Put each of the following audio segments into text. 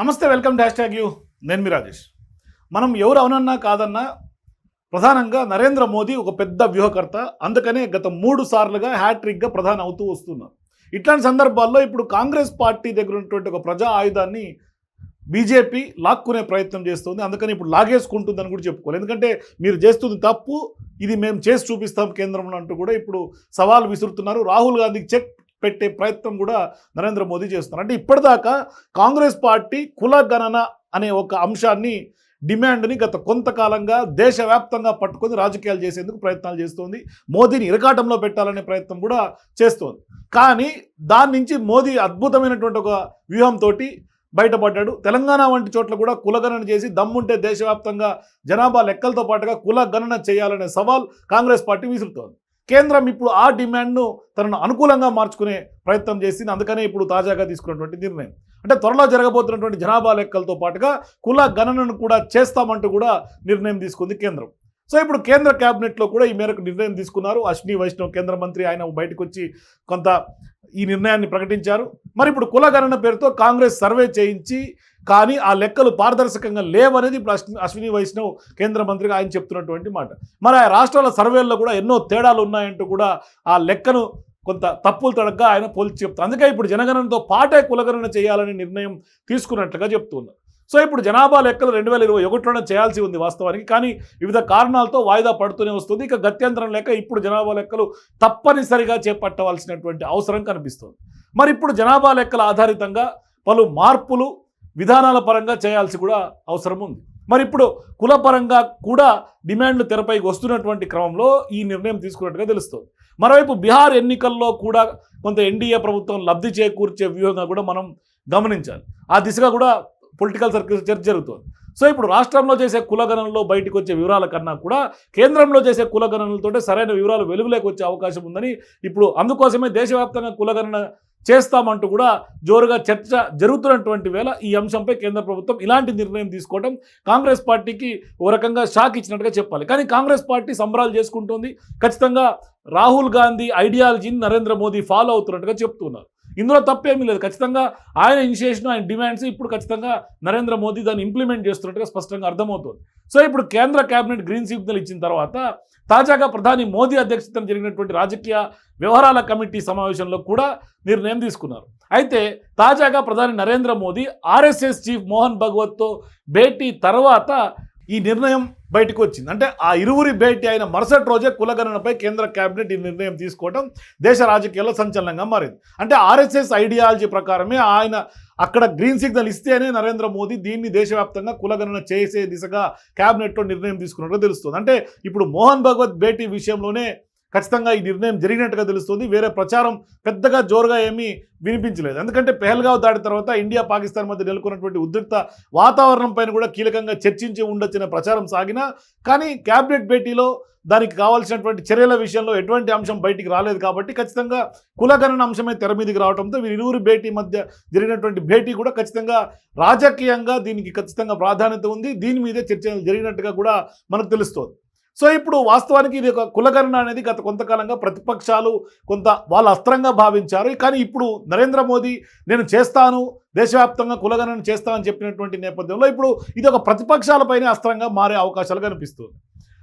నమస్తే welcome dash tag you. నేను మీ రాజేష్. మనం ఎవరు అవునన్నా కాదన్నా ప్రధానంగా నరేంద్ర మోదీ ఒక పెద్ద వ్యూహకర్త. అందుకనే గత మూడు సార్లుగా హ్యాట్రిక్గా ప్రధాన అవుతూ వస్తున్నారు. ఇట్లాంటి సందర్భాల్లో ఇప్పుడు కాంగ్రెస్ పార్టీ దగ్గర ఉన్నటువంటి ఒక ప్రజా ఆయుధాన్ని బీజేపీ లాక్కునే ప్రయత్నం చేస్తుంది. అందుకని ఇప్పుడు లాగేసుకుంటుందని కూడా చెప్పుకోవాలి. ఎందుకంటే మీరు చేస్తుంది తప్పు ఇది మేము చేసి చూపిస్తాం కేంద్రంలో అంటూ కూడా ఇప్పుడు సవాల్ విసురుతున్నారు. రాహుల్ గాంధీకి చెక్ పెట్టే ప్రయత్నం కూడా నరేంద్ర మోదీ చేస్తున్నారు. అంటే ఇప్పటిదాకా కాంగ్రెస్ పార్టీ కుల గణన అనే ఒక అంశాన్ని డిమాండ్ని గత కొంతకాలంగా దేశవ్యాప్తంగా పట్టుకొని రాజకీయాలు చేసేందుకు ప్రయత్నాలు చేస్తోంది. మోదీని ఇరకాటంలో పెట్టాలనే ప్రయత్నం కూడా చేస్తోంది. కానీ దాని నుంచి మోదీ అద్భుతమైనటువంటి ఒక వ్యూహంతో బయటపడ్డాడు. తెలంగాణ వంటి చోట్ల కూడా కులగణన చేసి దమ్ముంటే దేశవ్యాప్తంగా జనాభా లెక్కలతో పాటుగా కుల గణన చేయాలనే సవాల్ కాంగ్రెస్ పార్టీ విసురుతోంది. కేంద్రం ఇప్పుడు ఆ డిమాండ్ను తనను అనుకూలంగా మార్చుకునే ప్రయత్నం చేసింది. అందుకనే ఇప్పుడు తాజాగా తీసుకున్నటువంటి నిర్ణయం. అంటే త్వరలో జరగబోతున్నటువంటి జనాభా లెక్కలతో పాటుగా కుల గణనను కూడా చేస్తామంటూ కూడా నిర్ణయం తీసుకుంది కేంద్రం. సో ఇప్పుడు కేంద్ర కేబినెట్లో కూడా ఈ మేరకు నిర్ణయం తీసుకున్నారు. అశ్విని వైష్ణవ్ కేంద్ర మంత్రి ఆయన బయటకు వచ్చి కొంత ఈ నిర్ణయాన్ని ప్రకటించారు. మరి ఇప్పుడు కుల గణన పేరుతో కాంగ్రెస్ సర్వే చేయించి కానీ ఆ లెక్కలు పారదర్శకంగా లేవనేది ఇప్పుడు అశ్విని వైష్ణవ్ కేంద్ర మంత్రిగా ఆయన చెప్తున్నటువంటి మాట. మరి ఆ రాష్ట్రాల సర్వేల్లో కూడా ఎన్నో తేడాలు ఉన్నాయంటూ కూడా ఆ లెక్కను కొంత తప్పులు తడగ్గా ఆయన పోల్చి చెప్తారు. అందుకే ఇప్పుడు జనగణనతో పాటే కులగణన చేయాలని నిర్ణయం తీసుకున్నట్లుగా చెప్తున్నారు. సో ఇప్పుడు జనాభా లెక్కలు రెండు వేల ఇరవై ఒకటిలోనే చేయాల్సి ఉంది వాస్తవానికి. కానీ వివిధ కారణాలతో వాయిదా పడుతూనే వస్తుంది. ఇక గత్యంతరం లేక ఇప్పుడు జనాభా లెక్కలు తప్పనిసరిగా చేపట్టవలసినటువంటి అవసరం కనిపిస్తుంది. మరి ఇప్పుడు జనాభా లెక్కల ఆధారితంగా పలు మార్పులు విధానాల పరంగా చేయాల్సి కూడా అవసరం ఉంది. మరి ఇప్పుడు కులపరంగా కూడా డిమాండ్లు తెరపైకి వస్తున్నటువంటి క్రమంలో ఈ నిర్ణయం తీసుకున్నట్టుగా తెలుస్తుంది. మరోవైపు బీహార్ ఎన్నికల్లో కూడా కొంత ఎన్డీఏ ప్రభుత్వం లబ్ధి చేకూర్చే వ్యూహంగా కూడా మనం గమనించాలి. ఆ దిశగా కూడా పొలిటికల్ సర్కిల్స్ చర్చ జరుగుతుంది. సో ఇప్పుడు రాష్ట్రంలో చేసే కులగణనలో బయటకు వచ్చే వివరాల కన్నా కూడా కేంద్రంలో చేసే కులగణనలతోటే సరైన వివరాలు వెలుగులోకి వచ్చే అవకాశం ఉందని ఇప్పుడు అందుకోసమే దేశవ్యాప్తంగా కులగణన చేస్తామంటూ కూడా జోరుగా చర్చ జరుగుతున్నటువంటి వేళ ఈ అంశంపై కేంద్ర ప్రభుత్వం ఇలాంటి నిర్ణయం తీసుకోవడం కాంగ్రెస్ పార్టీకి ఓ రకంగా షాక్ ఇచ్చినట్టుగా చెప్పాలి. కానీ కాంగ్రెస్ పార్టీ సంబరాలు చేసుకుంటుంది. ఖచ్చితంగా రాహుల్ గాంధీ ఐడియాలజీని నరేంద్ర మోదీ ఫాలో అవుతున్నట్టుగా చెప్తున్నారు. ఇందులో తప్పేమీ లేదు. ఖచ్చితంగా ఆయన ఇనిషియేషన్ ఆయన డిమాండ్స్ ఇప్పుడు ఖచ్చితంగా నరేంద్ర మోదీ దాన్ని ఇంప్లిమెంట్ చేస్తున్నట్టుగా స్పష్టంగా అర్థమవుతుంది. సో ఇప్పుడు కేంద్ర కేబినెట్ గ్రీన్ సిగ్నల్ ఇచ్చిన తర్వాత తాజాగా ప్రధాని మోదీ అధ్యక్షతన జరిగినటువంటి రాజకీయ వ్యవహారాల కమిటీ సమావేశంలో కూడా నిర్ణయం తీసుకున్నారు. అయితే తాజాగా ప్రధాని నరేంద్ర మోదీ ఆర్ఎస్ఎస్ చీఫ్ మోహన్ భగవత్తో భేటీ తర్వాత ఈ నిర్ణయం బయటకు వచ్చింది. అంటే ఆ ఇరువురి భేటీ అయిన మరుసటి రోజే కులగణనపై కేంద్ర కేబినెట్ ఈ నిర్ణయం తీసుకోవడం దేశ రాజకీయాల్లో సంచలనంగా మారింది. అంటే ఆర్ఎస్ఎస్ ఐడియాలజీ ప్రకారమే ఆయన అక్కడ గ్రీన్ సిగ్నల్ ఇస్తేనే నరేంద్ర మోదీ దీన్ని దేశవ్యాప్తంగా కులగణన చేసే దిశగా కేబినెట్లో నిర్ణయం తీసుకున్నట్టు తెలుస్తుంది. అంటే ఇప్పుడు మోహన్ భగవత్ భేటీ విషయంలోనే ఖచ్చితంగా ఈ నిర్ణయం జరిగినట్టుగా తెలుస్తుంది. వేరే ప్రచారం పెద్దగా జోరుగా ఏమీ వినిపించలేదు. ఎందుకంటే పెహల్గావ్ దాడి తర్వాత ఇండియా పాకిస్తాన్ మధ్య నెలకొన్నటువంటి ఉద్రిక్త వాతావరణం పైన కూడా కీలకంగా చర్చించి ఉండొచ్చిన ప్రచారం సాగినా కానీ క్యాబినెట్ భేటీలో దానికి కావాల్సినటువంటి చర్యల విషయంలో ఎటువంటి అంశం బయటికి రాలేదు కాబట్టి ఖచ్చితంగా కులగణన అంశమే తెర మీదకి రావడంతో వీరిరువురు భేటీ మధ్య జరిగినటువంటి భేటీ కూడా ఖచ్చితంగా రాజకీయంగా దీనికి ఖచ్చితంగా ప్రాధాన్యత ఉంది. దీని మీదే చర్చలు జరిగినట్టుగా కూడా మనకు తెలుస్తోంది. సో ఇప్పుడు వాస్తవానికి ఇది ఒక కులగణన అనేది గత కొంతకాలంగా ప్రతిపక్షాలు కొంత వాళ్ళ అస్త్రంగా భావించారు. కానీ ఇప్పుడు నరేంద్ర మోదీ నేను చేస్తాను దేశవ్యాప్తంగా కులగణన చేస్తానని చెప్పినటువంటి నేపథ్యంలో ఇప్పుడు ఇది ఒక ప్రతిపక్షాలపైనే అస్త్రంగా మారే అవకాశాలు కనిపిస్తుంది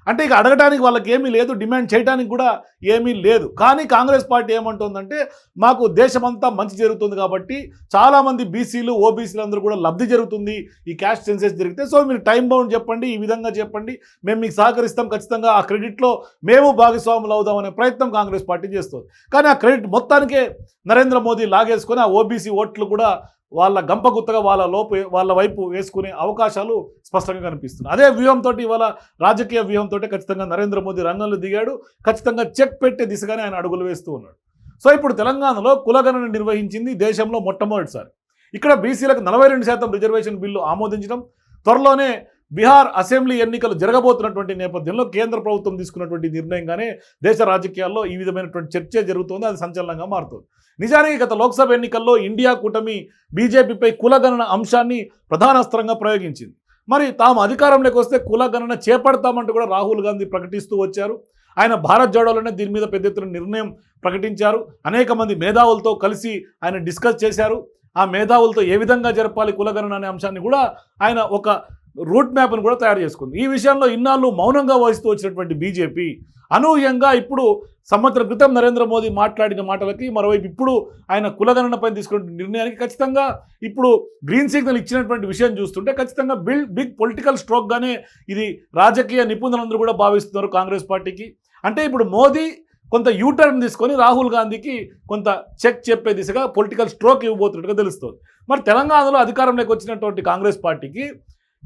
అంటే ఇక అడగడానికి వాళ్ళకి ఏమీ లేదు డిమాండ్ చేయడానికి కూడా ఏమీ లేదు. కానీ కాంగ్రెస్ పార్టీ ఏమంటుందంటే మాకు దేశమంతా మంచి జరుగుతుంది కాబట్టి చాలామంది బీసీలు ఓబీసీలు అందరూ కూడా లబ్ధి జరుగుతుంది ఈ క్యాష్ సెన్సెస్ జరిగితే. సో మీరు టైం బౌండ్ చెప్పండి ఈ విధంగా చెప్పండి. మేము మీకు సహకరిస్తాం ఖచ్చితంగా ఆ క్రెడిట్లో మేము భాగస్వాములు అవుదామనే ప్రయత్నం కాంగ్రెస్ పార్టీ చేస్తుంది. కానీ ఆ క్రెడిట్ మొత్తానికే నరేంద్ర మోదీ లాగేసుకొని ఆ ఓబీసీ ఓట్లు కూడా వాళ్ళ గంపగుత్తగా వాళ్ళ లోపు వాళ్ళ వైపు వేసుకునే అవకాశాలు స్పష్టంగా కనిపిస్తున్నాయి. అదే వ్యూహంతో ఇవాళ రాజకీయ వ్యూహంతో ఖచ్చితంగా నరేంద్ర మోదీ రంగంలో దిగాడు. ఖచ్చితంగా చెక్ పెట్టే దిశగానే ఆయన అడుగులు వేస్తూ ఉన్నాడు. సో ఇప్పుడు తెలంగాణలో కులగణన నిర్వహించింది దేశంలో మొట్టమొదటిసారి. ఇక్కడ బీసీలకు నలభై రెండు శాతం రిజర్వేషన్ బిల్లు ఆమోదించడం త్వరలోనే బీహార్ అసెంబ్లీ ఎన్నికలు జరగబోతున్నటువంటి నేపథ్యంలో కేంద్ర ప్రభుత్వం తీసుకున్నటువంటి నిర్ణయంగానే దేశ రాజకీయాల్లో ఈ విధమైనటువంటి చర్చ జరుగుతోంది అది సంచలనంగా మారుతుంది. నిజానికి గత లోక్సభ ఎన్నికల్లో ఇండియా కూటమి బీజేపీపై కులగణన అంశాన్ని ప్రధానాస్త్రంగా ప్రయోగించింది. మరి తాము అధికారంలోకి వస్తే కులగణన చేపడతామంటూ కూడా రాహుల్ గాంధీ ప్రకటిస్తూ వచ్చారు. ఆయన భారత్ జోడోలోనే దీని మీద పెద్ద ఎత్తున నిర్ణయం ప్రకటించారు. అనేక మంది మేధావులతో కలిసి ఆయన డిస్కస్ చేశారు. ఆ మేధావులతో ఏ విధంగా జరపాలి కులగణన అనే అంశాన్ని కూడా ఆయన ఒక రూట్ మ్యాప్ను కూడా తయారు చేసుకుంది. ఈ విషయంలో ఇన్నాళ్ళు మౌనంగా వహిస్తూ వచ్చినటువంటి బీజేపీ అనూహ్యంగా ఇప్పుడు సంవత్సర క్రితం నరేంద్ర మోదీ మాట్లాడిన మాటలకి మరోవైపు ఇప్పుడు ఆయన కులగణనపై తీసుకున్న నిర్ణయానికి ఖచ్చితంగా ఇప్పుడు గ్రీన్ సిగ్నల్ ఇచ్చినటువంటి విషయం చూస్తుంటే ఖచ్చితంగా బిల్ బిగ్ పొలిటికల్ స్ట్రోక్గానే ఇది రాజకీయ నిపుణులందరూ కూడా భావిస్తున్నారు కాంగ్రెస్ పార్టీకి. అంటే ఇప్పుడు మోదీ కొంత యూటర్న్ తీసుకొని రాహుల్ గాంధీకి కొంత చెక్ చెప్పే దిశగా పొలిటికల్ స్ట్రోక్ ఇవ్వబోతున్నట్టుగా తెలుస్తుంది. మరి తెలంగాణలో అధికారంలోకి వచ్చినటువంటి కాంగ్రెస్ పార్టీకి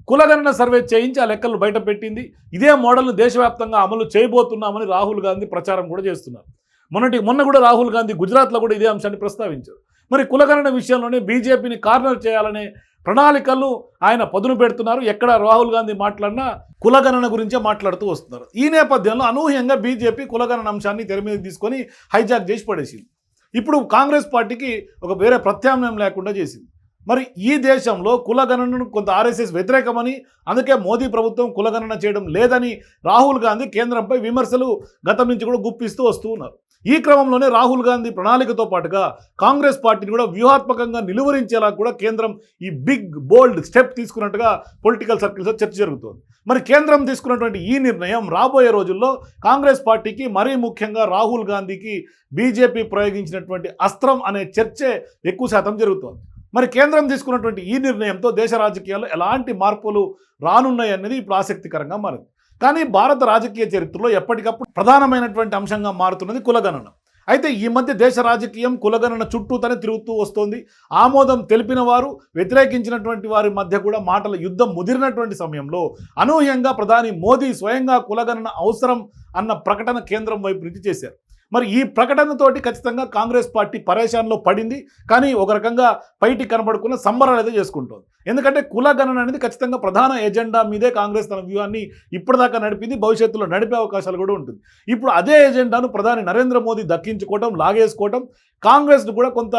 కులగణన సర్వే చేయించి ఆ లెక్కలు బయట పెట్టింది. ఇదే మోడల్ను దేశవ్యాప్తంగా అమలు చేయబోతున్నామని రాహుల్ గాంధీ ప్రచారం కూడా చేస్తున్నారు. మొన్నటి మొన్న కూడా రాహుల్ గాంధీ గుజరాత్లో కూడా ఇదే అంశాన్ని ప్రస్తావించారు. మరి కులగణన విషయంలోనే బీజేపీని కార్నర్ చేయాలనే ప్రణాళికలు ఆయన పదును పెడుతున్నారు. ఎక్కడ రాహుల్ గాంధీ మాట్లాడినా కులగణన గురించే మాట్లాడుతూ వస్తున్నారు. ఈ నేపథ్యంలో అనూహ్యంగా బీజేపీ కులగణన అంశాన్ని తెర మీద తీసుకొని హైజాక్ చేసి పడేసింది. ఇప్పుడు కాంగ్రెస్ పార్టీకి ఒక వేరే ప్రత్యామ్నాయం లేకుండా చేసింది. మరి ఈ దేశంలో కులగణనను కొంత ఆర్ఎస్ఎస్ వ్యతిరేకమని అందుకే మోదీ ప్రభుత్వం కులగణన చేయడం లేదని రాహుల్ గాంధీ కేంద్రంపై విమర్శలు గతం నుంచి కూడా గుప్పిస్తూ వస్తూ ఉన్నారు. ఈ క్రమంలోనే రాహుల్ గాంధీ ప్రణాళికతో పాటుగా కాంగ్రెస్ పార్టీని కూడా వ్యూహాత్మకంగా నిలువరించేలా కూడా కేంద్రం ఈ బిగ్ బోల్డ్ స్టెప్ తీసుకున్నట్టుగా పొలిటికల్ సర్కిల్స్లో చర్చ జరుగుతోంది. మరి కేంద్రం తీసుకున్నటువంటి ఈ నిర్ణయం రాబోయే రోజుల్లో కాంగ్రెస్ పార్టీకి మరీ ముఖ్యంగా రాహుల్ గాంధీకి బీజేపీ ప్రయోగించినటువంటి అస్త్రం అనే చర్చే ఎక్కువ శాతం జరుగుతోంది. మరి కేంద్రం తీసుకున్నటువంటి ఈ నిర్ణయంతో దేశ రాజకీయాల్లో ఎలాంటి మార్పులు రానున్నాయి అనేది ఇప్పుడు ఆసక్తికరంగా మారింది. కానీ భారత రాజకీయ చరిత్రలో ఎప్పటికప్పుడు ప్రధానమైనటువంటి అంశంగా మారుతున్నది కులగణన. అయితే ఈ మధ్య దేశ రాజకీయం కులగణన చుట్టూతనే తిరుగుతూ వస్తోంది. ఆమోదం తెలిపిన వారు వ్యతిరేకించినటువంటి వారి మధ్య కూడా మాటల యుద్ధం ముదిరినటువంటి సమయంలో అనూహ్యంగా ప్రధాని మోదీ స్వయంగా కులగణన అవసరం అన్న ప్రకటన కేంద్రం వైపు నుంచి చేశారు. మరి ఈ ప్రకటనతోటి ఖచ్చితంగా కాంగ్రెస్ పార్టీ పరేషాన్లో పడింది. కానీ ఒక రకంగా పైటి కనబడుకున్న సంబరాలు అయితే చేసుకుంటుంది. ఎందుకంటే కులగణన అనేది ఖచ్చితంగా ప్రధాన ఎజెండా మీదే కాంగ్రెస్ తన వ్యూహాన్ని ఇప్పటిదాకా నడిపింది. భవిష్యత్తులో నడిపే అవకాశాలు కూడా ఉంటుంది. ఇప్పుడు అదే ఎజెండాను ప్రధాని నరేంద్ర మోదీ దక్కించుకోవటం లాగేసుకోవటం కాంగ్రెస్ను కూడా కొంత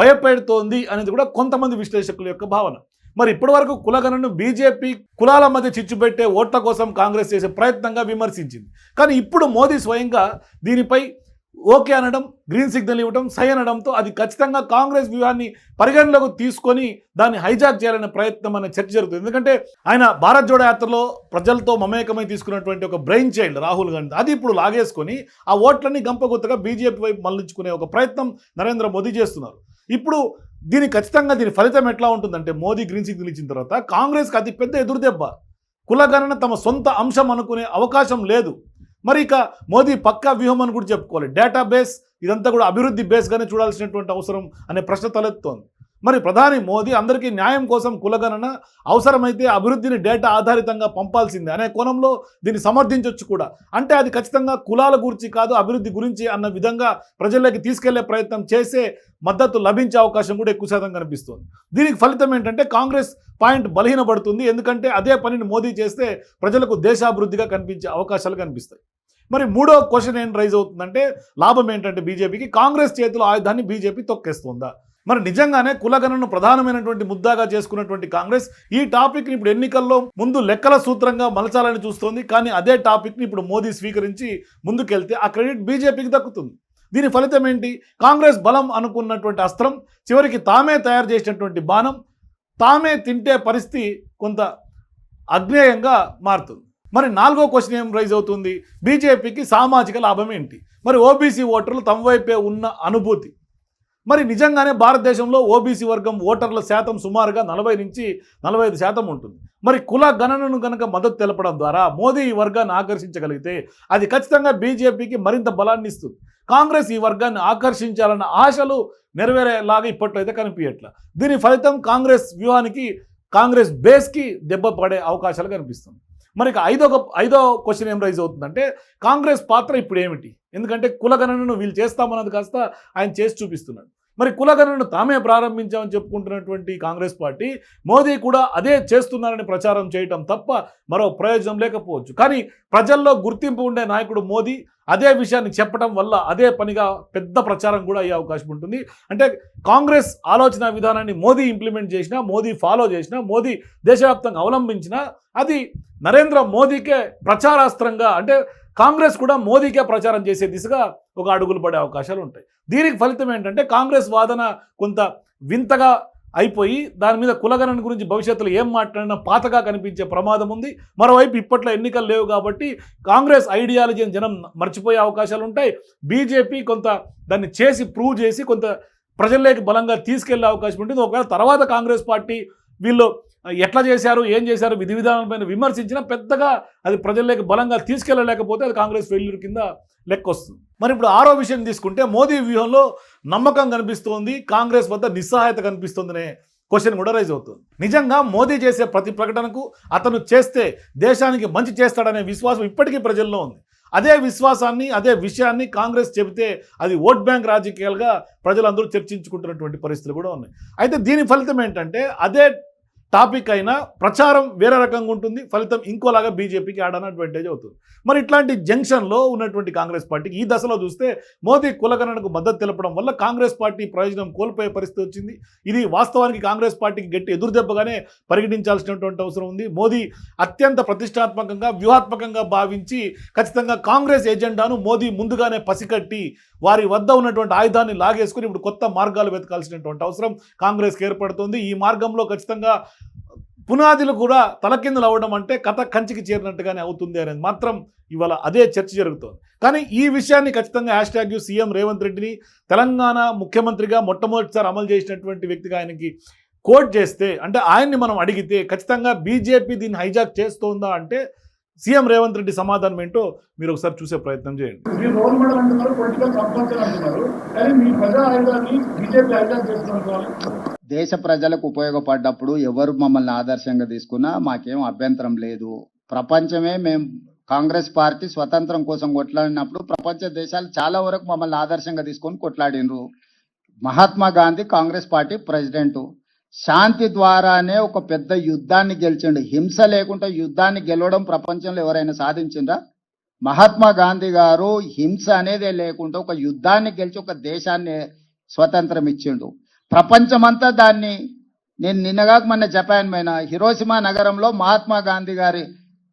భయపెడుతోంది అనేది కూడా కొంతమంది విశ్లేషకుల యొక్క భావన. మరి ఇప్పటివరకు కులగణను బీజేపీ కులాల మధ్య చిచ్చుపెట్టే ఓట్ల కోసం కాంగ్రెస్ చేసే ప్రయత్నంగా విమర్శించింది. కానీ ఇప్పుడు మోదీ స్వయంగా దీనిపై ఓకే అనడం గ్రీన్ సిగ్నల్ ఇవ్వడం సై అనడంతో అది ఖచ్చితంగా కాంగ్రెస్ వ్యూహాన్ని పరిగణలోకి తీసుకొని దాన్ని హైజాక్ చేయాలనే ప్రయత్నం అనే చర్చ జరుగుతుంది. ఎందుకంటే ఆయన భారత్ జోడో యాత్రలో ప్రజలతో మమేకమై తీసుకున్నటువంటి ఒక బ్రెయిన్ చైల్డ్ రాహుల్ గాంధీ. అది ఇప్పుడు లాగేసుకొని ఆ ఓట్లన్నీ గంపగొత్తగా బీజేపీ వైపు మళ్ళించుకునే ఒక ప్రయత్నం నరేంద్ర మోదీ చేస్తున్నారు. ఇప్పుడు దీని ఖచ్చితంగా దీని ఫలితం ఎట్లా ఉంటుందంటే మోదీ గ్రీన్ సిగ్నల్ ఇచ్చిన తర్వాత కాంగ్రెస్కి అతి పెద్ద ఎదురుదెబ్బ. కులగణన తమ సొంత అంశం అనుకునే అవకాశం లేదు. మరి ఇక మోదీ పక్కా వ్యూహం అని కూడా చెప్పుకోవాలి. డేటాబేస్ ఇదంతా కూడా అభివృద్ధి బేస్గానే చూడాల్సినటువంటి అవసరం అనే ప్రశ్న తలెత్తోంది మరి ప్రధాని మోదీ అందరికీ న్యాయం కోసం కులగణన అవసరమైతే అభివృద్ధిని డేటా ఆధారితంగా పంపాల్సిందే అనే కోణంలో దీన్ని సమర్థించవచ్చు కూడా. అంటే అది ఖచ్చితంగా కులాల గురించి కాదు అభివృద్ధి గురించి అన్న విధంగా ప్రజల్లోకి తీసుకెళ్ళే ప్రయత్నం చేసే మద్దతు లభించే అవకాశం కూడా ఎక్కువ శాతం కనిపిస్తుంది. దీనికి ఫలితం ఏంటంటే కాంగ్రెస్ పాయింట్ బలహీనపడుతుంది. ఎందుకంటే అదే పనిని మోదీ చేస్తే ప్రజలకు దేశాభివృద్ధిగా కనిపించే అవకాశాలు కనిపిస్తాయి. మరి మూడో క్వశ్చన్ ఏం రైజ్ అవుతుందంటే లాభం ఏంటంటే బీజేపీకి కాంగ్రెస్ చేతిలో ఆయుధాన్ని బీజేపీ తొక్కేస్తుందా? మరి నిజంగానే కులగణను ప్రధానమైనటువంటి ముద్దాగా చేసుకున్నటువంటి కాంగ్రెస్ ఈ టాపిక్ని ఇప్పుడు ఎన్నికల్లో ముందు లెక్కల సూత్రంగా మలచాలని చూస్తోంది. కానీ అదే టాపిక్ని ఇప్పుడు మోదీ స్వీకరించి ముందుకెళ్తే ఆ క్రెడిట్ బీజేపీకి దక్కుతుంది. దీని ఫలితం ఏంటి? కాంగ్రెస్ బలం అనుకున్నటువంటి అస్త్రం చివరికి తామే తయారు చేసినటువంటి బాణం తామే తింటే పరిస్థితి కొంత అగ్నేయంగా మారుతుంది. మరి నాలుగో క్వశ్చన్ ఏం రైజ్ అవుతుంది? బీజేపీకి సామాజిక లాభం ఏంటి? మరి ఓబీసీ ఓటర్లు తమ వైపే ఉన్న అనుభూతి. మరి నిజంగానే భారతదేశంలో ఓబీసీ వర్గం ఓటర్ల శాతం సుమారుగా నలభై నుంచి నలభై ఐదు శాతం ఉంటుంది. మరి కుల గణనను కనుక మద్దతు తెలపడం ద్వారా మోదీ ఈ వర్గాన్ని ఆకర్షించగలిగితే అది ఖచ్చితంగా బీజేపీకి మరింత బలాన్ని ఇస్తుంది. కాంగ్రెస్ ఈ వర్గాన్ని ఆకర్షించాలన్న ఆశలు నెరవేరేలాగా ఇప్పట్లో అయితే కనిపించట్ల. దీని ఫలితం కాంగ్రెస్ వ్యూహానికి కాంగ్రెస్ బేస్కి దెబ్బ పడే అవకాశాలు కనిపిస్తుంది మరి ఐదో ఐదో క్వశ్చన్ ఏం రైజ్ అవుతుందంటే కాంగ్రెస్ పాత్ర ఇప్పుడు ఏమిటి ఎందుకంటే కులగణనను వీళ్ళు చేస్తామన్నది కాస్త ఆయన చేసి చూపిస్తున్నాడు. మరి కులగణను తామే ప్రారంభించామని చెప్పుకుంటున్నటువంటి కాంగ్రెస్ పార్టీ మోదీ కూడా అదే చేస్తున్నారని ప్రచారం చేయటం తప్ప మరో ప్రయోజనం లేకపోవచ్చు. కానీ ప్రజల్లో గుర్తింపు ఉండే నాయకుడు మోదీ అదే విషయాన్ని చెప్పడం వల్ల అదే పనిగా పెద్ద ప్రచారం కూడా అయ్యే అవకాశం ఉంటుంది. అంటే కాంగ్రెస్ ఆలోచన విధానాన్ని మోదీ ఇంప్లిమెంట్ చేసినా మోదీ ఫాలో చేసినా మోదీ దేశవ్యాప్తంగా అవలంబించినా అది నరేంద్ర మోదీకే ప్రచారాస్త్రంగా అంటే కాంగ్రెస్ కూడా మోదీకే ప్రచారం చేసే దిశగా ఒక అడుగులు పడే అవకాశాలు ఉంటాయి. దీనికి ఫలితం ఏంటంటే కాంగ్రెస్ వాదన కొంత వింతగా అయిపోయి దాని మీద కులగణన గురించి భవిష్యత్తులో ఏం మాట్లాడినా పాతగా కనిపించే ప్రమాదం ఉంది. మరోవైపు ఇప్పట్లో ఎన్నికలు లేవు కాబట్టి కాంగ్రెస్ ఐడియాలజీని జనం మర్చిపోయే అవకాశాలు ఉంటాయి. బీజేపీ కొంత దాన్ని చేసి ప్రూవ్ చేసి కొంత ప్రజల్లోకి బలంగా తీసుకెళ్ళే అవకాశం ఉంటుంది. ఒకవేళ తర్వాత కాంగ్రెస్ పార్టీ వీళ్ళు ఎట్లా చేశారు ఏం చేశారు విధి విధానాలపైన విమర్శించినా పెద్దగా అది ప్రజల్లోకి బలంగా తీసుకెళ్ళలేకపోతే అది కాంగ్రెస్ ఫెయిల్యూర్ కింద లెక్క వస్తుంది. మరి ఇప్పుడు ఆరో విషయం తీసుకుంటే మోదీ వ్యూహంలో నమ్మకం కనిపిస్తోంది కాంగ్రెస్ వద్ద నిస్సహాయత కనిపిస్తుందనే క్వశ్చన్ కూడా రైజ్ అవుతుంది. నిజంగా మోదీ చేసే ప్రతి ప్రకటనకు అతను చేస్తే దేశానికి మంచి చేస్తాడనే విశ్వాసం ఇప్పటికీ ప్రజల్లో ఉంది. అదే విశ్వాసాన్ని అదే విషయాన్ని కాంగ్రెస్ చెబితే అది ఓట్ బ్యాంక్ రాజకీయాలుగా ప్రజలందరూ చర్చించుకుంటున్నటువంటి పరిస్థితులు కూడా ఉన్నాయి. అయితే దీని ఫలితం ఏంటంటే అదే టాపిక్ అయినా ప్రచారం వేరే రకంగా ఉంటుంది ఫలితం ఇంకోలాగా బీజేపీకి ఆడన అడ్వాంటేజ్ అవుతుంది. మరి ఇట్లాంటి జంక్షన్లో ఉన్నటువంటి కాంగ్రెస్ పార్టీకి ఈ దశలో చూస్తే మోదీ కులగణనకు మద్దతు తెలపడం వల్ల కాంగ్రెస్ పార్టీ ప్రయోజనం కోల్పోయే పరిస్థితి వచ్చింది. ఇది వాస్తవానికి కాంగ్రెస్ పార్టీకి గట్టి ఎదురుదెబ్బగానే పరిగణించాల్సినటువంటి అవసరం ఉంది. మోదీ అత్యంత ప్రతిష్టాత్మకంగా వ్యూహాత్మకంగా భావించి ఖచ్చితంగా కాంగ్రెస్ ఎజెండాను మోదీ ముందుగానే పసికట్టి వారి వద్ద ఉన్నటువంటి ఆయుధాన్ని లాగేసుకుని ఇప్పుడు కొత్త మార్గాలు వెతకాల్సినటువంటి అవసరం కాంగ్రెస్కి ఏర్పడుతుంది. ఈ మార్గంలో ఖచ్చితంగా పునాదులు కూడా తలకిందులు అవ్వడం అంటే కథ కంచికి చేరినట్టుగానే అవుతుంది అనేది మాత్రం ఇవాళ అదే చర్చ జరుగుతోంది. కానీ ఈ విషయాన్ని ఖచ్చితంగా హ్యాష్ ట్యాగ్ సీఎం రేవంత్ రెడ్డిని తెలంగాణ ముఖ్యమంత్రిగా మొట్టమొదటిసారి అమలు చేసినటువంటి వ్యక్తిగా ఆయనకి కోట్ చేస్తే అంటే ఆయన్ని మనం అడిగితే ఖచ్చితంగా బీజేపీ దీన్ని హైజాక్ చేస్తోందా అంటే సీఎం రేవంత్ రెడ్డి సమాధానం ఏంటో మీరు ఒకసారి చూసే ప్రయత్నం చేయండి. దేశ ప్రజలకు ఉపయోగపడ్డప్పుడు ఎవరు మమ్మల్ని ఆదర్శంగా తీసుకున్నా మాకేం అభ్యంతరం లేదు. ప్రపంచమే మేము కాంగ్రెస్ పార్టీ స్వతంత్రం కోసం కొట్లాడినప్పుడు ప్రపంచ దేశాలు చాలా వరకు మమ్మల్ని ఆదర్శంగా తీసుకొని కొట్లాడినరు. Mahatma Gandhi Congress party president. శాంతి ద్వారానే ఒక పెద్ద యుద్ధాన్ని గెలిచిండు. హింస లేకుండా యుద్ధాన్ని గెలవడం ప్రపంచంలో ఎవరైనా సాధించిండ్రా? మహాత్మా గాంధీ గారు హింస అనేదే లేకుండా ఒక యుద్ధాన్ని గెలిచి ఒక దేశాన్ని స్వతంత్రం ఇచ్చిండు. ప్రపంచమంతా దాన్ని నేను నిన్నగా మొన్న జపాన్ పైన హిరోషిమా నగరంలో మహాత్మా గాంధీ గారి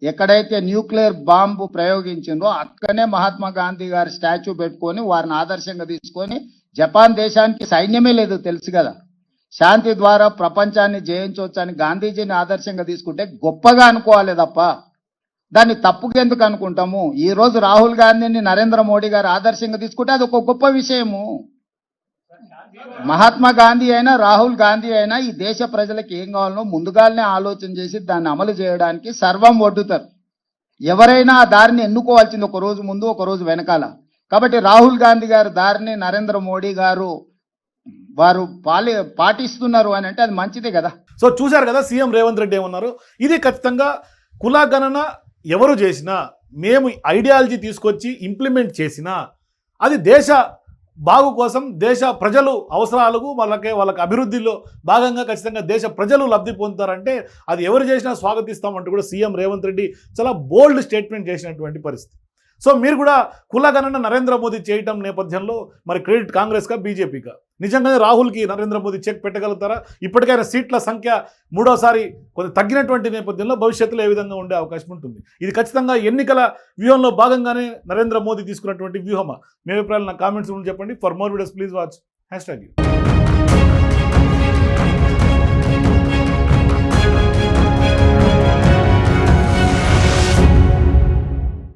ఎక్కడైతే న్యూక్లియర్ బాంబు ప్రయోగించిందో అక్కడనే మహాత్మా గాంధీ గారి స్టాచ్యూ పెట్టుకొని వారిని ఆదర్శంగా తీసుకొని జపాన్ దేశానికి సైన్యమే లేదు తెలుసు కదా. శాంతి ద్వారా ప్రపంచాన్ని జయించవచ్చు అని గాంధీజీని ఆదర్శంగా తీసుకుంటే గొప్పగా అనుకోవాలి తప్ప దాన్ని తప్పుగా ఎందుకు అనుకుంటాము? ఈరోజు రాహుల్ గాంధీని నరేంద్ర మోడీ గారు ఆదర్శంగా తీసుకుంటే అది ఒక గొప్ప విషయము. మహాత్మా గాంధీ అయినా రాహుల్ గాంధీ అయినా ఈ దేశ ప్రజలకు ఏం కావాలనో ముందుగానే ఆలోచన చేసి దాన్ని అమలు చేయడానికి సర్వం ఒడ్డుతారు. ఎవరైనా ఆ దారిని ఎన్నుకోవాల్సింది ఒక రోజు ముందు ఒక రోజు వెనకాల. కాబట్టి రాహుల్ గాంధీ గారి దారిని నరేంద్ర మోడీ గారు వారు పాలి పాటిస్తున్నారు అని అంటే అది మంచిదే కదా. సో చూశారు కదా సీఎం రేవంత్ రెడ్డి ఏమన్నారు? ఇది ఖచ్చితంగా కులగణన ఎవరు చేసినా మేము ఐడియాలజీ తీసుకొచ్చి ఇంప్లిమెంట్ చేసినా అది దేశ బాగు కోసం దేశ ప్రజలు అవసరాలకు వాళ్ళకి వాళ్ళకి అభివృద్ధిలో భాగంగా ఖచ్చితంగా దేశ ప్రజలు లబ్ధి పొందుతారంటే అది ఎవరు చేసినా స్వాగతిస్తామంటూ కూడా సీఎం రేవంత్ రెడ్డి చాలా బోల్డ్ స్టేట్మెంట్ చేసినటువంటి పరిస్థితి. సో మీరు కూడా కులగణన నరేంద్ర మోదీ చేయటం నేపథ్యంలో మరి క్రెడిట్ కాంగ్రెస్గా బీజేపీగా నిజంగానే రాహుల్కి నరేంద్ర మోదీ చెక్ పెట్టగలుగుతారా? ఇప్పటికైనా సీట్ల సంఖ్య మూడోసారి కొంత తగ్గినటువంటి నేపథ్యంలో భవిష్యత్తులో ఏ విధంగా ఉండే అవకాశం ఉంటుంది? ఇది ఖచ్చితంగా ఎన్నికల వ్యూహంలో భాగంగానే నరేంద్ర మోదీ తీసుకున్నటువంటి వ్యూహమా? మీ అభిప్రాయాలు నా కామెంట్స్ చెప్పండి. For more videos please watch. Hash tag